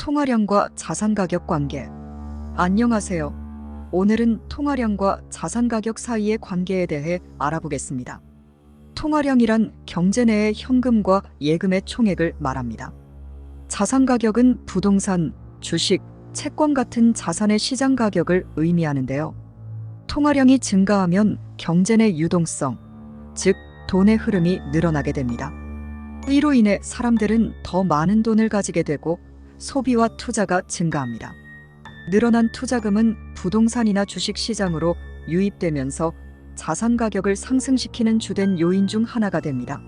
통화량과 자산 가격 관계. 안녕하세요. 오늘은 통화량과 자산 가격 사이의 관계에 대해 알아보겠습니다. 통화량이란 경제 내의 현금과 예금의 총액을 말합니다. 자산 가격은 부동산, 주식, 채권 같은 자산의 시장 가격을 의미하는데요. 통화량이 증가하면 경제 내 유동성, 즉 돈의 흐름이 늘어나게 됩니다. 이로 인해 사람들은 더 많은 돈을 가지게 되고 소비와 투자가 증가합니다. 늘어난 투자금은 부동산이나 주식 시장으로 유입되면서 자산 가격을 상승시키는 주된 요인 중 하나가 됩니다.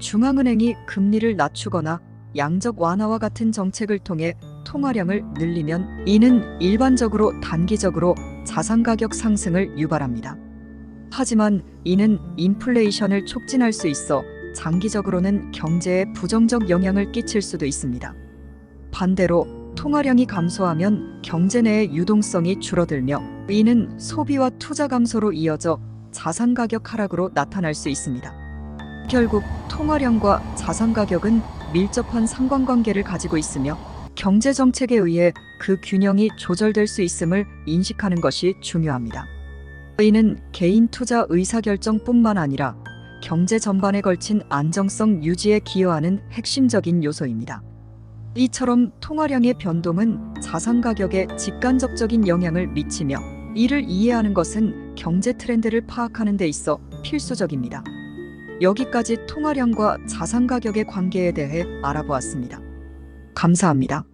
중앙은행이 금리를 낮추거나 양적 완화와 같은 정책을 통해 통화량을 늘리면 이는 일반적으로 단기적으로 자산 가격 상승을 유발합니다. 하지만 이는 인플레이션을 촉진할 수 있어 장기적으로는 경제에 부정적 영향을 끼칠 수도 있습니다. 반대로 통화량이 감소하면 경제 내의 유동성이 줄어들며 이는 소비와 투자 감소로 이어져 자산 가격 하락으로 나타날 수 있습니다. 결국 통화량과 자산 가격은 밀접한 상관관계를 가지고 있으며 경제 정책에 의해 그 균형이 조절될 수 있음을 인식하는 것이 중요합니다. 이는 개인 투자 의사결정뿐만 아니라 경제 전반에 걸친 안정성 유지에 기여하는 핵심적인 요소입니다. 이처럼 통화량의 변동은 자산 가격에 직간접적인 영향을 미치며 이를 이해하는 것은 경제 트렌드를 파악하는 데 있어 필수적입니다. 여기까지 통화량과 자산 가격의 관계에 대해 알아보았습니다. 감사합니다.